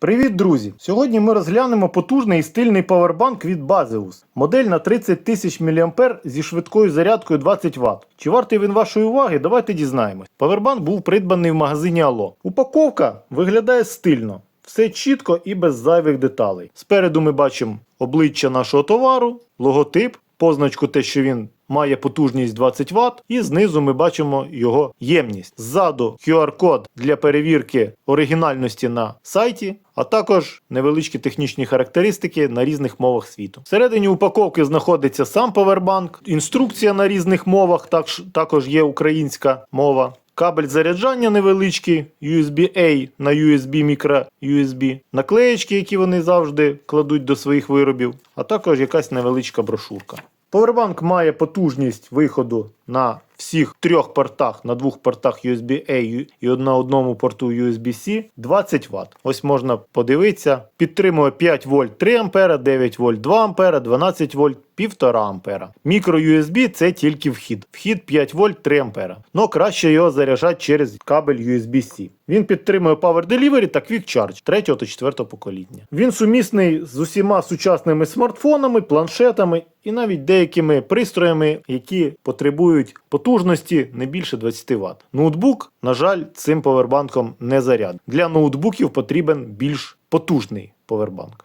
Привіт, друзі! Сьогодні ми розглянемо потужний і стильний павербанк від Baseus. Модель на 30 тисяч мА зі швидкою зарядкою 20 Вт. Чи вартий він вашої уваги? Давайте дізнаємось. Павербанк був придбаний в магазині Allo. Упаковка виглядає стильно. Все чітко і без зайвих деталей. Спереду ми бачимо обличчя нашого товару, логотип, позначку те, що він має потужність 20 Вт, і знизу ми бачимо його ємність. Ззаду QR-код для перевірки оригінальності на сайті, а також невеличкі технічні характеристики на різних мовах світу. Всередині упаковки знаходиться сам повербанк, інструкція на різних мовах, також, є українська мова. Кабель заряджання невеличкий, USB-A на USB, мікро USB, наклеєчки, які вони завжди кладуть до своїх виробів, а також якась невеличка брошурка. Powerbank має потужність виходу на всіх трьох портах, на двох портах USB-A і на одному порту USB-C 20 Вт. Ось можна подивитися. Підтримує 5 вольт 3 А, 9 вольт 2 А, 12 вольт 1,5 А. Мікро USB це тільки вхід. Вхід 5 вольт 3 А. Но краще його заряджати через кабель USB-C. Він підтримує Power Delivery та Quick Charge 3 та 4 покоління. Він сумісний з усіма сучасними смартфонами, планшетами і навіть деякими пристроями, які потребують потужності не більше 20 Вт. Ноутбук, на жаль, цим повербанком не заряд. Для ноутбуків потрібен більш потужний повербанк.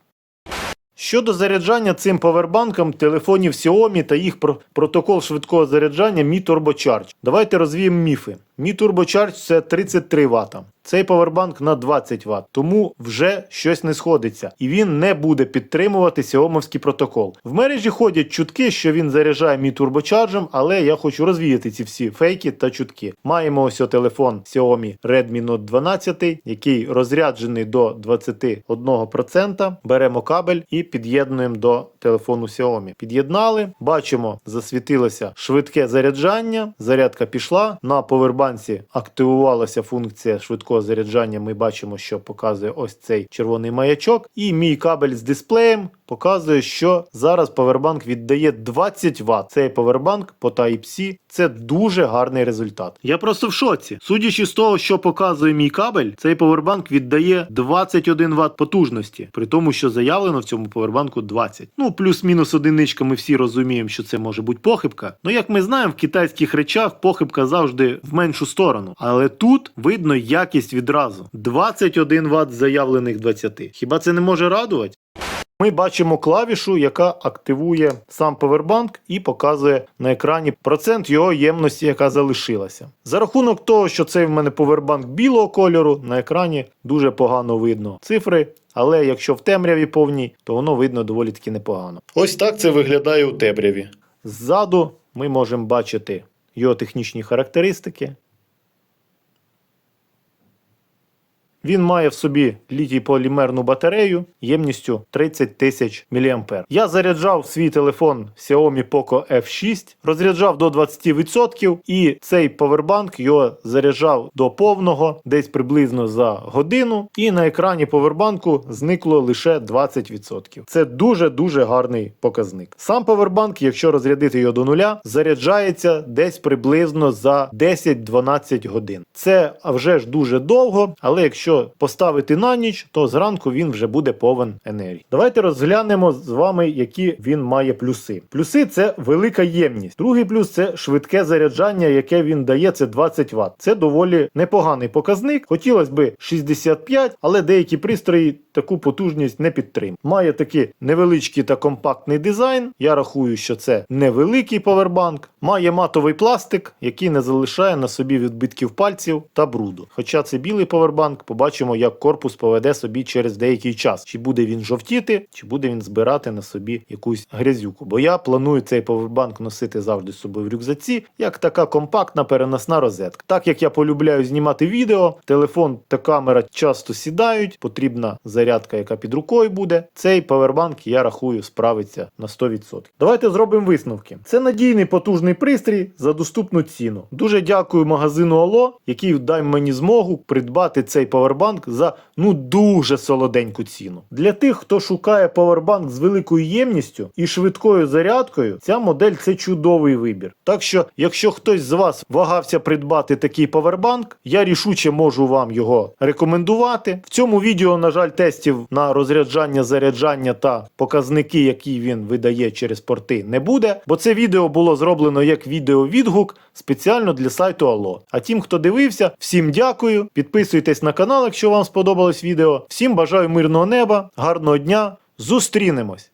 Щодо заряджання цим повербанком телефонів Xiaomi та їх протокол швидкого заряджання Mi Turbo Charge. Давайте розвіємо міфи. Turbo Charge це 33 Вт. Цей повербанк на 20 Вт, тому вже щось не сходиться, і він не буде підтримувати Xiaomi протокол. В мережі ходять чутки, що він заряджає Turbo Charge, але я хочу розвіяти ці всі фейки та чутки. Маємо ось телефон Xiaomi Redmi Note 12, який розряджений до 21%. Беремо кабель і під'єднуємо до телефону Xiaomi. Під'єднали, бачимо, засвітилося швидке заряджання. Зарядка пішла. На повербанці активувалася функція швидкого заряджання. Ми бачимо, що показує ось цей червоний маячок. І мій кабель з дисплеєм показує, що зараз повербанк віддає 20 Вт. Цей повербанк по Type-C це дуже гарний результат. Я просто в шоці. Судячи з того, що показує мій кабель, цей повербанк віддає 21 Вт потужності, при тому, що заявлено в цьому повербанку 20. Ну, плюс-мінус одиничка, ми всі розуміємо, що це може бути похибка. Ну, як ми знаємо, в китайських речах похибка завжди в меншу сторону. Але тут видно якість відразу: 21 Вт заявлених 20. Хіба це не може радувати? Ми бачимо клавішу, яка активує сам повербанк і показує на екрані процент його ємності, яка залишилася. За рахунок того, що цей в мене повербанк білого кольору, на екрані дуже погано видно цифри. Але якщо в темряві повній, то воно видно доволі таки непогано. Ось так це виглядає у темряві. Ззаду ми можемо бачити його технічні характеристики. Він має в собі літій полімерну батарею ємністю 30 тисяч мА. Я заряджав свій телефон Xiaomi Poco F6, розряджав до 20%, і цей повербанк його заряджав до повного десь приблизно за годину. І на екрані повербанку зникло лише 20%. Це дуже-дуже гарний показник. Сам повербанк, якщо розрядити його до нуля, заряджається десь приблизно за 10-12 годин. Це вже ж дуже довго, але якщо поставити на ніч, то зранку він вже буде повен енергії. Давайте розглянемо з вами, які він має плюси. Плюси це велика ємність. Другий плюс це швидке заряджання, яке він дає, це 20 Вт. Це доволі непоганий показник. Хотілося б 65, але деякі пристрої таку потужність не підтримують. Має такий невеличкий та компактний дизайн. Я рахую, що це невеликий повербанк. Має матовий пластик, який не залишає на собі відбитків пальців та бруду. Хоча це білий повербанк, побачимо, як корпус поведе собі через деякий час. Чи буде він жовтіти, чи буде він збирати на собі якусь грязюку. Бо я планую цей повербанк носити завжди з собою в рюкзаці, як така компактна переносна розетка. Так як я полюбляю знімати відео, телефон та камера часто сідають, потрібна зарядка, яка під рукою буде. Цей повербанк, я рахую, справиться на 100%. Давайте зробимо висновки. Це надійний потужний пристрій за доступну ціну. Дуже дякую магазину Allo, який дай мені змогу придбати цей повербанк павербанк за ну дуже солоденьку ціну. Для тих, хто шукає павербанк з великою ємністю і швидкою зарядкою, ця модель це чудовий вибір. Так що, якщо хтось з вас вагався придбати такий павербанк, я рішуче можу вам його рекомендувати. В цьому відео, на жаль, тестів на розряджання, заряджання та показники, які він видає через порти, не буде, бо це відео було зроблено як відео-відгук спеціально для сайту Allo. А тим, хто дивився, всім дякую. Підписуйтесь на канал, якщо вам сподобалось відео. Всім бажаю мирного неба, гарного дня. Зустрінемось!